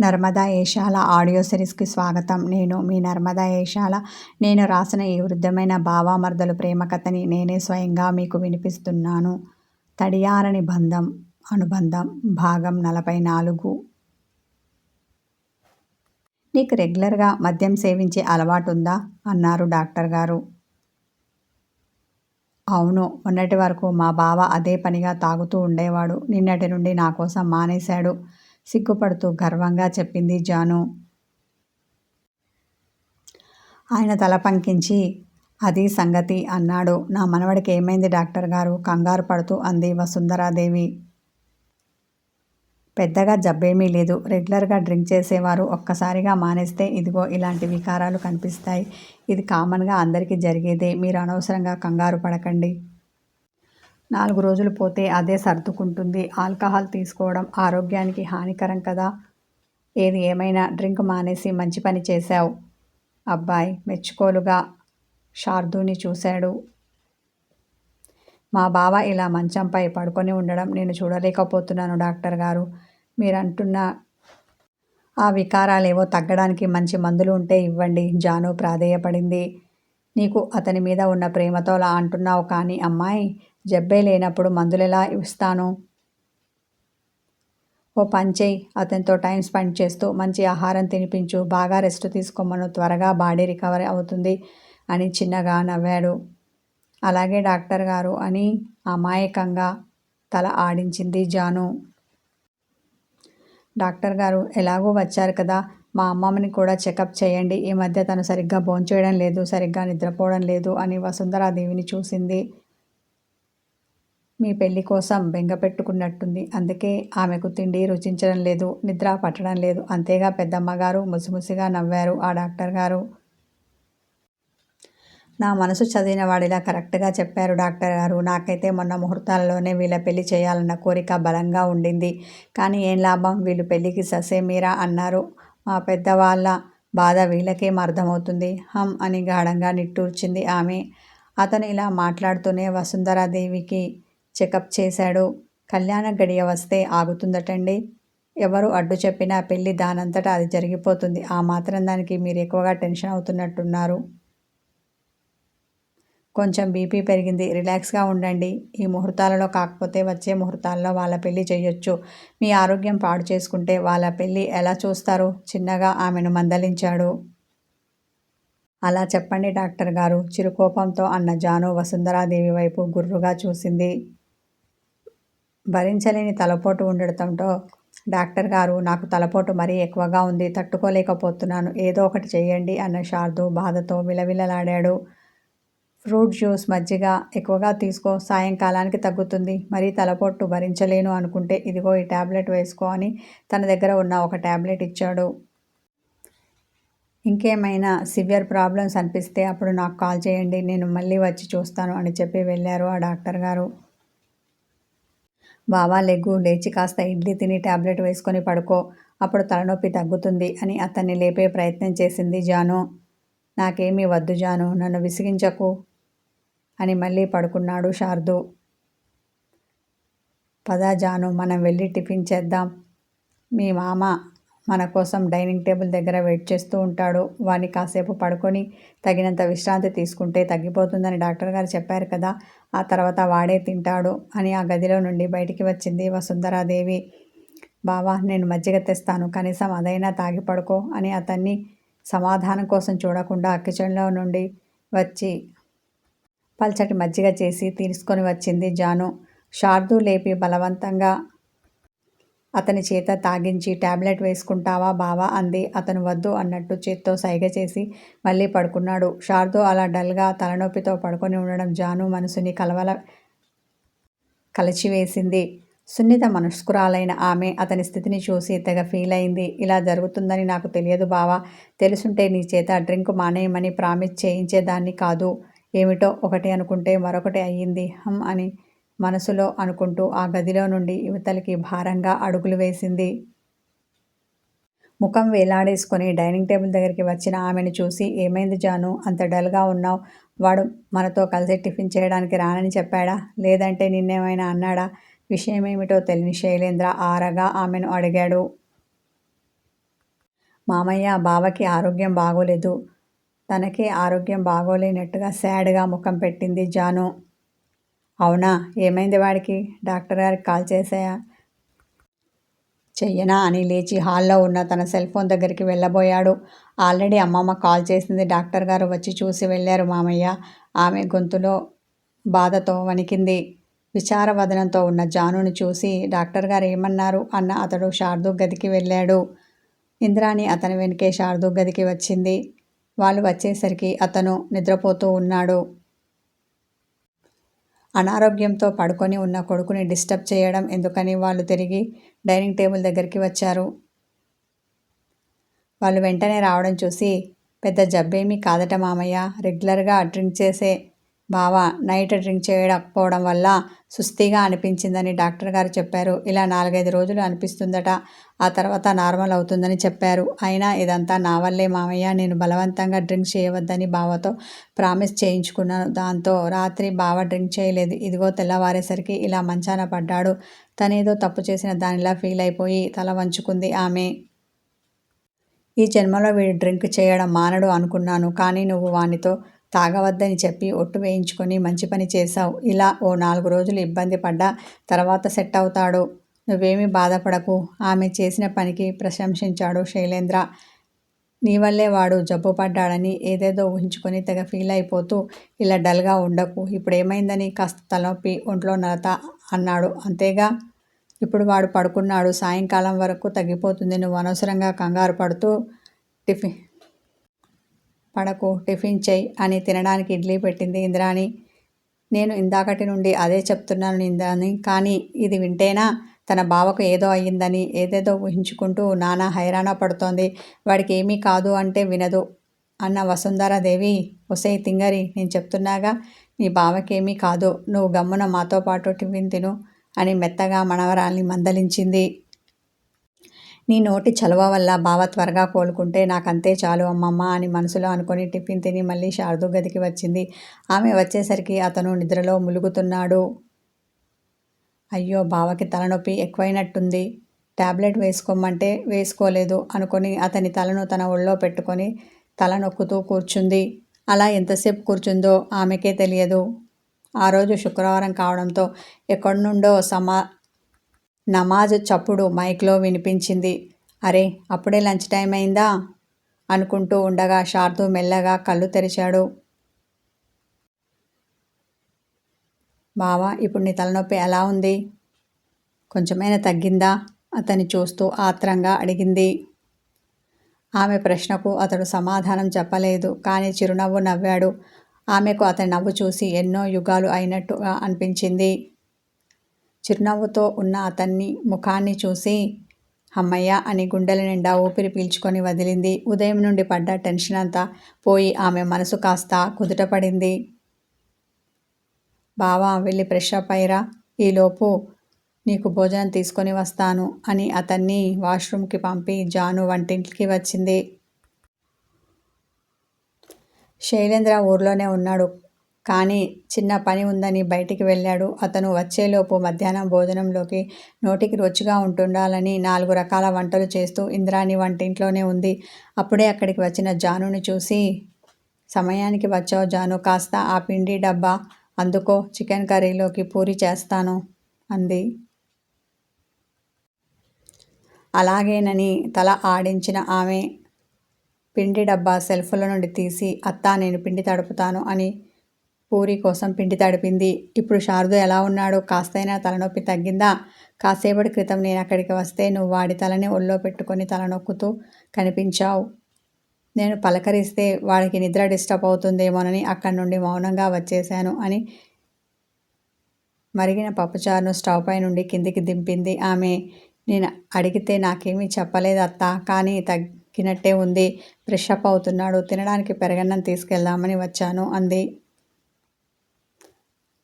Narmada Eshala audio సిరీస్కి స్వాగతం. నేను మీ నర్మదా ఏషాల. నేను రాసిన ఈ వృద్ధమైన భావామర్దలు ప్రేమ కథని నేనే స్వయంగా మీకు వినిపిస్తున్నాను. తడియారని బంధం అనుబంధం భాగం నలభై నాలుగు. నీకు రెగ్యులర్గా మద్యం సేవించే అలవాటు ఉందా అన్నారు డాక్టర్ గారు. అవును మొన్నటి వరకు మా బావ అదే పనిగా తాగుతూ ఉండేవాడు. నిన్నటి నుండి నా కోసం మానేశాడు. సిగ్గుపడుతూ గర్వంగా చెప్పింది జాను. ఆయన తల పంకించి అది సంగతి అన్నాడు. నా మనవడికి ఏమైంది డాక్టర్ గారు? కంగారు పడుతూ అంది వసుంధరాదేవి. పెద్దగా జబ్బేమీ లేదు. రెగ్యులర్గా డ్రింక్ చేసేవారు. ఒక్కసారిగా మానేస్తే ఇదిగో ఇలాంటి వికారాలు కనిపిస్తాయి. ఇది కామన్గా అందరికీ జరిగేదే. మీరు అనవసరంగా కంగారు పడకండి. నాలుగు రోజులు పోతే అదే సర్దుకుంటుంది. ఆల్కహాల్ తీసుకోవడం ఆరోగ్యానికి హానికరం కదా. ఏది ఏమైనా డ్రింక్ మానేసి మంచి పని చేశావు. అబ్బాయి మెచ్చుకోలుగా శార్దుని చూశాడు. మా బావ ఇలా మంచంపై పడుకొని ఉండడం నేను చూడలేకపోతున్నాను డాక్టర్ గారు. మీరంటున్న ఆ వికారాలేవో తగ్గడానికి మంచి మందులు ఉంటే ఇవ్వండి. జాను ప్రాధేయపడింది. నీకు అతని మీద ఉన్న ప్రేమతో అలా అంటున్నావు కానీ అమ్మాయి జబ్బే లేనప్పుడు మందులెలా ఇస్తాను? ఓ పంచేయి అతనితో టైం స్పెండ్ చేస్తూ మంచి ఆహారం తినిపించు బాగా రెస్ట్ తీసుకోమను త్వరగా బాడీ రికవరీ అవుతుంది అని చిన్నగా నవ్వాడు. అలాగే డాక్టర్ గారు అని అమాయకంగా తల ఆడించింది జాను. డాక్టర్ గారు ఎలాగో వచ్చారు కదా మా అమ్మమ్మని కూడా చెకప్ చేయండి. ఈ మధ్య తను సరిగ్గా భోంచేయడం లేదు సరిగ్గా నిద్రపోవడం లేదు అని వసుంధరాదేవిని చూసింది. మీ పెళ్ళి కోసం బెంగ పెట్టుకున్నట్టుంది. అందుకే ఆమెకు తిండి రుచించడం లేదు నిద్ర పట్టడం లేదు. అంతేగా పెద్దమ్మగారు ముసిముసిగా నవ్వారు ఆ డాక్టర్ గారు. నా మనసు చదివిన వాడిలా కరెక్ట్గా చెప్పారు డాక్టర్ గారు. నాకైతే మొన్న ముహూర్తాలలోనే వీళ్ళ పెళ్ళి చేయాలన్న కోరిక బలంగా ఉండింది. కానీ ఏం లాభం? వీళ్ళు పెళ్ళికి ససేమీరా అన్నారు. మా పెద్దవాళ్ళ బాధ వీళ్ళకేం అర్థమవుతుంది? హమ్ అని గాఢంగా నిట్టూర్చింది ఆమె. అతను ఇలా మాట్లాడుతూనే వసుంధరాదేవికి చెకప్ చేశాడు. కళ్యాణ గడియ వస్తే ఆగుతుందటండి. ఎవరు అడ్డు చెప్పినా పెళ్ళి దానంతటా అది జరిగిపోతుంది. ఆ మాత్రం దానికి మీరు ఎక్కువగా టెన్షన్ అవుతున్నట్టున్నారు. కొంచెం బీపీ పెరిగింది. రిలాక్స్గా ఉండండి. ఈ ముహూర్తాలలో కాకపోతే వచ్చే ముహూర్తాల్లో వాళ్ళ పెళ్ళి చేయొచ్చు. మీ ఆరోగ్యం పాడు చేసుకుంటే వాళ్ళ పెళ్ళి ఎలా చూస్తారు? చిన్నగా ఆమెను మందలించాడు. అలా చెప్పండి డాక్టర్ గారు. చిరుకోపంతో అన్న జాను వసుంధరాదేవి వైపు గుర్రుగా చూసింది. భరించలేని తలపోటు ఉండటంతో డాక్టర్ గారు నాకు తలపోటు మరీ ఎక్కువగా ఉంది తట్టుకోలేకపోతున్నాను ఏదో ఒకటి చేయండి అన్న శారదు బాధతో విలవిలలాడాడు. ఫ్రూట్ జ్యూస్ మజ్జిగ ఎక్కువగా తీసుకో సాయంకాలానికి తగ్గుతుంది. మరీ తలపొట్టు భరించలేను అనుకుంటే ఇదిగో ఈ ట్యాబ్లెట్ వేసుకో అని తన దగ్గర ఉన్న ఒక ట్యాబ్లెట్ ఇచ్చాడు. ఇంకేమైనా సివియర్ ప్రాబ్లమ్స్ అనిపిస్తే అప్పుడు నాకు కాల్ చేయండి నేను మళ్ళీ వచ్చి చూస్తాను అని చెప్పి వెళ్ళారు ఆ డాక్టర్ గారు. బావా లెగ్గు లేచి కాస్త ఇడ్లీ తిని ట్యాబ్లెట్ వేసుకొని పడుకో అప్పుడు తలనొప్పి తగ్గుతుంది అని అతన్ని లేపే ప్రయత్నం చేసింది జాను. నాకేమీ వద్దు జాను నన్ను విసిగించకు అని మళ్ళీ పడుకున్నాడు శారదు. పదా జాను మనం వెళ్ళి టిఫిన్ చేద్దాం. మీ మామ మన కోసం డైనింగ్ టేబుల్ దగ్గర వెయిట్ చేస్తూ ఉంటాడు. వాడిని కాసేపు పడుకొని తగినంత విశ్రాంతి తీసుకుంటే తగ్గిపోతుందని డాక్టర్ గారు చెప్పారు కదా. ఆ తర్వాత వాడే తింటాడు అని ఆ గదిలో నుండి బయటికి వచ్చింది వసుంధరాదేవి. బావా నేను మజ్జిగ తెస్తాను. కనీసం అదైనా తాగి పడుకో అని అతన్ని సమాధానం కోసం చూడకుండా కిచెన్లో నుండి వచ్చి పల్చటి మజ్జిగ చేసి తీసుకొని వచ్చింది జాను. శార్దు లేపి బలవంతంగా అతని చేత తాగించి టాబ్లెట్ వేసుకుంటావా బావా అంది. అతను వద్దు అన్నట్టు చేత్తో సైగ చేసి మళ్ళీ పడుకున్నాడు. శార్దు అలా డల్గా తలనొప్పితో పడుకొని ఉండడం జాను మనసుని కలవల కలిచివేసింది. సున్నిత మనస్కురాలైన ఆమె అతని స్థితిని చూసి తెగ ఫీల్ అయింది. ఇలా జరుగుతుందని నాకు తెలియదు బావా. తెలుసుంటే నీ చేత డ్రింక్ మానేయమని ప్రామిస్ చేయించేదాన్ని కాదు. ఏమిటో ఒకటి అనుకుంటే మరొకటి అయ్యింది. హమ్ అని మనసులో అనుకుంటూ ఆ గదిలో నుండి యువతలకి భారంగా అడుగులు వేసింది. ముఖం వేలాడేసుకొని డైనింగ్ టేబుల్ దగ్గరికి వచ్చిన ఆమెను చూసి ఏమైంది జాను? అంత డల్గా ఉన్నావు. వాడు మనతో కలిసి టిఫిన్ చేయడానికి రానని చెప్పాడా? లేదంటే నిన్నేమైనా అన్నాడా? విషయం ఏమిటో తెలియని శైలేంద్ర ఆరగా ఆమెను అడిగాడు. మామయ్య బావకి ఆరోగ్యం బాగోలేదు. తనకి ఆరోగ్యం బాగోలేనట్టుగా శాడ్గా ముఖం పెట్టింది జాను. అవునా? ఏమైంది వాడికి? డాక్టర్ గారికి కాల్ చేశాయా? చెయ్యనా అని లేచి హాల్లో ఉన్న తన సెల్ ఫోన్ దగ్గరికి వెళ్ళబోయాడు. ఆల్రెడీ అమ్మమ్మ కాల్ చేసింది డాక్టర్ గారు వచ్చి చూసి వెళ్ళారు మామయ్య. ఆమె గొంతులో బాధతో వణికింది. విచారవదనంతో ఉన్న జానుని చూసి డాక్టర్ గారు ఏమన్నారు? అన్న అతడు శారదు గదికి వెళ్ళాడు. ఇంద్రాణి అతని వెనుకే శారదు గదికి వచ్చింది. వాళ్ళు వచ్చేసరికి అతను నిద్రపోతూ ఉన్నాడు. అనారోగ్యంతో పడుకొని ఉన్న కొడుకుని డిస్టర్బ్ చేయడం ఎందుకని వాళ్ళు తిరిగి డైనింగ్ టేబుల్ దగ్గరికి వచ్చారు. వాళ్ళు వెంటనే రావడం చూసి పెద్ద జబ్బేమీ కాదట మామయ్య రెగ్యులర్గా డ్రింక్ చేసే బావ నైట్ డ్రింక్ చేయకపోవడం వల్ల సుస్థిగా అనిపించిందని డాక్టర్ గారు చెప్పారు. ఇలా నాలుగైదు రోజులు అనిపిస్తుందట. ఆ తర్వాత నార్మల్ అవుతుందని చెప్పారు. అయినా ఇదంతా నా వల్లే మామయ్య నేను బలవంతంగా డ్రింక్ చేయవద్దని బావతో ప్రామిస్ చేయించుకున్నాను దాంతో రాత్రి బావ డ్రింక్ చేయలేదు. ఇదిగో తెల్లవారేసరికి ఇలా మంచాన పడ్డాడు. తనేదో తప్పు చేసిన దానిలా ఫీల్ అయిపోయి తల వంచుకుంది ఆమె. ఈ జన్మలో వీడు డ్రింక్ చేయడం మానడు అనుకున్నాను. కానీ నువ్వు వానితో తాగవద్దని చెప్పి ఒట్టు వేయించుకొని మంచి పని చేశావు. ఇలా ఓ నాలుగు రోజులు ఇబ్బంది పడ్డా తర్వాత సెట్ అవుతాడు. నువ్వేమీ బాధపడకు. ఆమె చేసిన పనికి ప్రశంసించాడు శైలేంద్ర. నీ వల్లే వాడు జబ్బు పడ్డాడని ఏదేదో ఊహించుకొని తెగ ఫీల్ అయిపోతూ ఇలా డల్గా ఉండకు. ఇప్పుడు ఏమైందని కాస్త తలనొప్పి ఒంట్లో నలత అన్నాడు. అంతేగా? ఇప్పుడు వాడు పడుకున్నాడు. సాయంకాలం వరకు తగ్గిపోతుంది. నువ్వు అనవసరంగా కంగారు పడుతూ టిఫిన్ పడకు టిఫిన్ చేయి అని తినడానికి ఇడ్లీ పెట్టింది ఇంద్రాణి. నేను ఇందాకటి నుండి అదే చెప్తున్నాను ఇంద్రాణి కానీ ఇది వింటేనా? తన బావకు ఏదో అయ్యిందని ఏదేదో ఊహించుకుంటూ నానా హైరాణ పడుతోంది. వాడికి ఏమీ కాదు అంటే వినదు. అన్న వసుంధరాదేవి ఒసే తింగరి నేను చెప్తున్నాగా నీ బావకేమీ కాదు. నువ్వు గమ్మున మాతో పాటు టిఫిన్ తిను అని మెత్తగా మనవరాల్ని మందలించింది. నీ నోటి చలవ వల్ల బావ త్వరగా కోలుకుంటే నాకంతే చాలు అమ్మమ్మ అని మనసులో అనుకుని టిఫిన్ తిని మళ్ళీ శారదు గదికి వచ్చింది. ఆమె వచ్చేసరికి అతను నిద్రలో ములుగుతున్నాడు. అయ్యో బావకి తలనొప్పి ఎక్కువైనట్టుంది. ట్యాబ్లెట్ వేసుకోమంటే వేసుకోలేదు అనుకొని అతని తలను తన ఒళ్ళో పెట్టుకొని తల నొక్కుతూ కూర్చుంది. అలా ఎంతసేపు కూర్చుందో ఆమెకే తెలియదు. ఆ రోజు శుక్రవారం కావడంతో ఎక్కడి నుండో సమా నమాజ్ చప్పుడు మైక్లో వినిపించింది. అరే అప్పుడే లంచ్ టైం అయిందా? అనుకుంటూ ఉండగా షార్దు మెల్లగా కళ్ళు తెరిచాడు. బావా ఇప్పుడు నీ తలనొప్పి ఎలా ఉంది? కొంచెమైనా తగ్గిందా? అతన్ని చూస్తూ ఆత్రంగా అడిగింది. ఆమె ప్రశ్నకు అతడు సమాధానం చెప్పలేదు కానీ చిరునవ్వు నవ్వాడు. ఆమెకు అతని నవ్వు చూసి ఎన్నో యుగాలు అయినట్టుగా అనిపించింది. చిరునవ్వుతో ఉన్న అతన్ని ముఖాన్ని చూసి అమ్మయ్య అని గుండెల నిండా ఊపిరి పీల్చుకొని వదిలింది. ఉదయం నుండి పడ్డ టెన్షన్ అంతా పోయి ఆమె మనసు కాస్త కుదుటపడింది. బావా వెళ్ళి ఫ్రెష్ అప్ అయ్యరా. ఈలోపు నీకు భోజనం తీసుకొని వస్తాను అని అతన్ని వాష్రూమ్కి పంపి జాను వంటింటికి వచ్చింది. శైలేంద్ర ఊర్లోనే ఉన్నాడు. కానీ చిన్న పని ఉందని బయటికి వెళ్ళాడు. అతను వచ్చేలోపు మధ్యాహ్నం భోజనంలోకి నోటికి రుచిగా ఉంటుండాలని నాలుగు రకాల వంటలు చేస్తూ ఇంద్రాణి వంటింట్లోనే ఉంది. అప్పుడే అక్కడికి వచ్చిన జానుని చూసి సమయానికి వచ్చావు జాను కాస్త ఆ పిండి డబ్బా అందుకో చికెన్ కర్రీలోకి పూరి చేస్తాను అంది. అలాగేనని తల ఆడించిన ఆమె పిండి డబ్బా సెల్ఫ్ల నుండి తీసి అత్తా నేను పిండి తడుపుతాను అని పూరి కోసం పిండి తడిపింది. ఇప్పుడు శారదు ఎలా ఉన్నాడు కాస్తైనా తలనొప్పి తగ్గిందా? కాసేపటి క్రితం నేను అక్కడికి వస్తే నువ్వు వాడి తలని ఒళ్ళో పెట్టుకొని తలనొక్కుతూ కనిపించావు. నేను పలకరిస్తే వాడికి నిద్ర డిస్టర్బ్ అవుతుందేమోనని అక్కడి నుండి మౌనంగా వచ్చేశాను అని మరిగిన పప్పుచారును స్టవ్ పై నుండి కిందికి దింపింది ఆమె. నేను అడిగితే నాకేమీ చెప్పలేదు అత్త కానీ తగ్గినట్టే ఉంది. ఫ్రెష్ అప్ అవుతున్నాడు తినడానికి పెరగన్నం తీసుకెళ్దామని వచ్చాను అంది.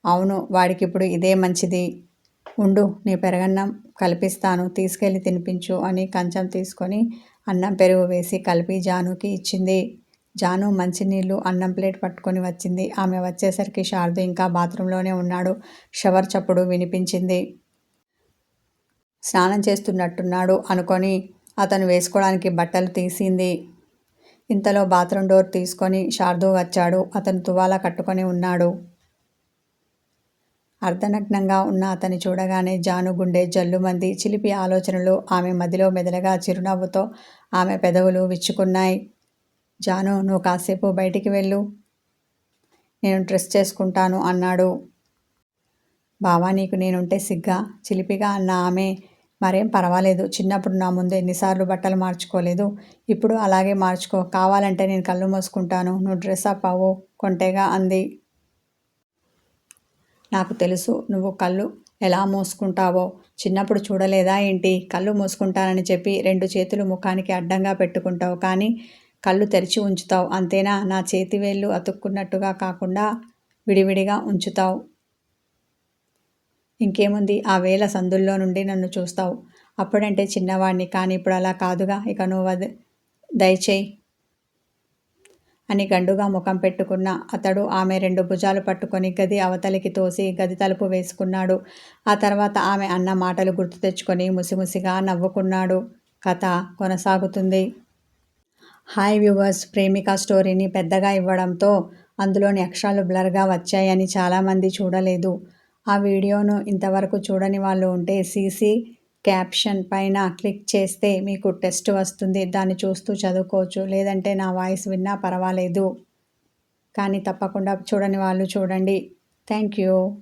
అవును వాడికి ఇప్పుడు ఇదే మంచిది. ఉండు నీ పెరగన్నం కలిపిస్తాను తీసుకెళ్ళి తినిపించు అని కంచం తీసుకొని అన్నం పెరుగు వేసి కలిపి జానుకి ఇచ్చింది. జాను మంచినీళ్ళు అన్నం ప్లేట్ పట్టుకొని వచ్చింది. ఆమె వచ్చేసరికి శారదు ఇంకా బాత్రూంలోనే ఉన్నాడు. షవర్ చప్పుడు వినిపించింది. స్నానం చేస్తున్నట్టున్నాడు అనుకొని అతను వేసుకోవడానికి బట్టలు తీసింది. ఇంతలో బాత్రూమ్ డోర్ తీసుకొని శారదు వచ్చాడు. అతను తువాలా కట్టుకొని ఉన్నాడు. అర్ధనగ్నంగా ఉన్న అతని చూడగానే జాను గుండె జల్లుమంది చిలిపి ఆలోచనలు ఆమె మదిలో మెదలగా చిరునవ్వుతో ఆమె పెదవులు విచ్చుకున్నాయి. జాను నువ్వు కాసేపు బయటికి వెళ్ళు. నేను డ్రెస్ చేసుకుంటాను అన్నాడు. బావా నీకు నేనుంటే సిగ్గా? చిలిపిగా అన్న ఆమె మరేం పర్వాలేదు. చిన్నప్పుడు నా ముందు ఎన్నిసార్లు బట్టలు మార్చుకోలేదు. ఇప్పుడు అలాగే మార్చుకో. కావాలంటే నేను కళ్ళు మూసుకుంటాను. నువ్వు డ్రెస్ అప్ అవ్వు కొంటేగా అంది. నాకు తెలుసు నువ్వు కళ్ళు ఎలా మూసుకుంటావో. చిన్నప్పుడు చూడలేదా ఏంటి? కళ్ళు మూసుకుంటానని చెప్పి రెండు చేతులు ముఖానికి అడ్డంగా పెట్టుకుంటావు కానీ కళ్ళు తెరిచి ఉంచుతావు. అంతేనా? నా చేతి వేళ్ళు అతుక్కున్నట్టుగా కాకుండా విడివిడిగా ఉంచుతావు. ఇంకేముంది? ఆ వేల సందుల్లో నుండి నన్ను చూస్తావు. అప్పుడంటే చిన్నవాడిని కానీ ఇప్పుడు అలా కాదుగా. ఇక నువ్వు దయచేయి. అని గండుగా ముఖం పెట్టుకున్న అతడు ఆమె రెండు భుజాలు పట్టుకొని గది అవతలికి తోసి గది తలుపు వేసుకున్నాడు. ఆ తర్వాత ఆమె అన్న మాటలు గుర్తు తెచ్చుకొని ముసిముసిగా నవ్వుకున్నాడు. కథ కొనసాగుతుంది. హాయ్ వ్యూవర్స్ ప్రేమిక స్టోరీని పెద్దగా ఇవ్వడంతో అందులోని అక్షరాలు బ్లర్గా వచ్చాయని చాలామంది చూడలేదు. ఆ వీడియోను ఇంతవరకు చూడని వాళ్ళు ఉంటే సీసీ క్యాప్షన్ పైన క్లిక్ చేస్తే మీకు టెస్ట్ వస్తుంది. దాన్ని చూస్తూ చదువుకోవచ్చు. లేదంటే నా వాయిస్ విన్నా పర్వాలేదు. కానీ తప్పకుండా చూడని వాళ్ళు చూడండి. Thank you.